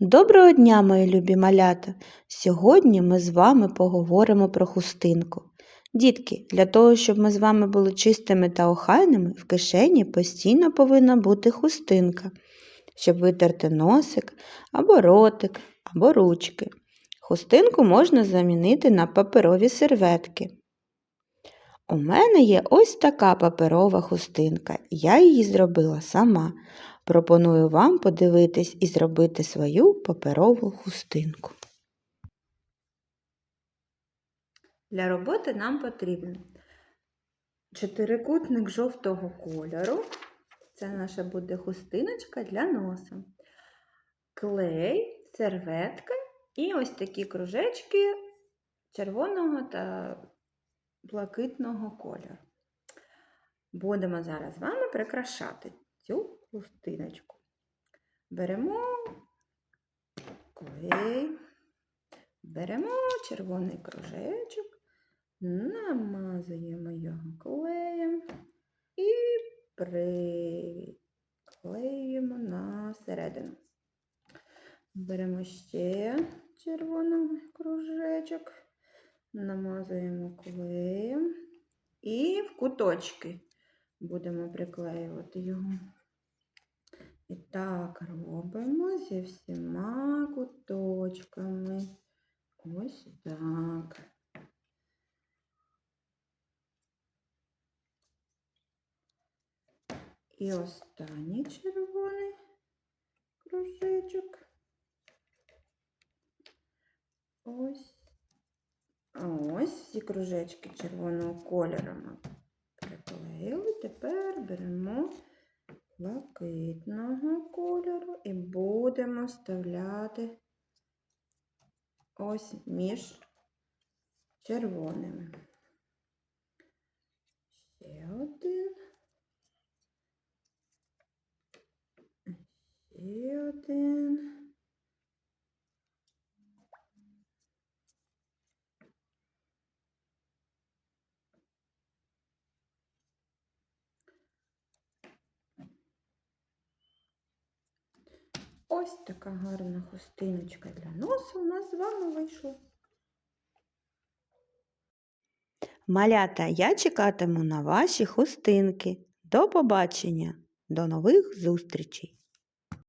Доброго дня, мої любі малята! Сьогодні ми з вами поговоримо про хустинку. Дітки, для того, щоб ми з вами були чистими та охайними, в кишені постійно повинна бути хустинка, щоб витерти носик або ротик, або ручки. Хустинку можна замінити на паперові серветки. У мене є ось така паперова хустинка. Я її зробила сама. Пропоную вам подивитись і зробити свою паперову хустинку. Для роботи нам потрібен чотирикутник жовтого кольору. Це наша буде хустиночка для носа. Клей, серветка і ось такі кружечки червоного та блакитного кольору. Будемо зараз з вами прикрашати цю хустиночку. Беремо клей, беремо червоний кружечок, намазуємо його клеєм і приклеюємо на середину. Беремо ще червоний кружечок, намазуємо клеєм і в куточки будемо приклеювати його. І так робимо зі всіма куточками. Ось так. І останній червоний кружечок. Ось. Ось всі кружечки червоного кольору ми приклеїли. Тепер беремо блакитного кольору і будемо вставляти ось між червоними. Ще один. Ще один. Ось така гарна хустиночка для носу у нас з вами вийшла. Малята, я чекатиму на ваші хустинки. До побачення, до нових зустрічей!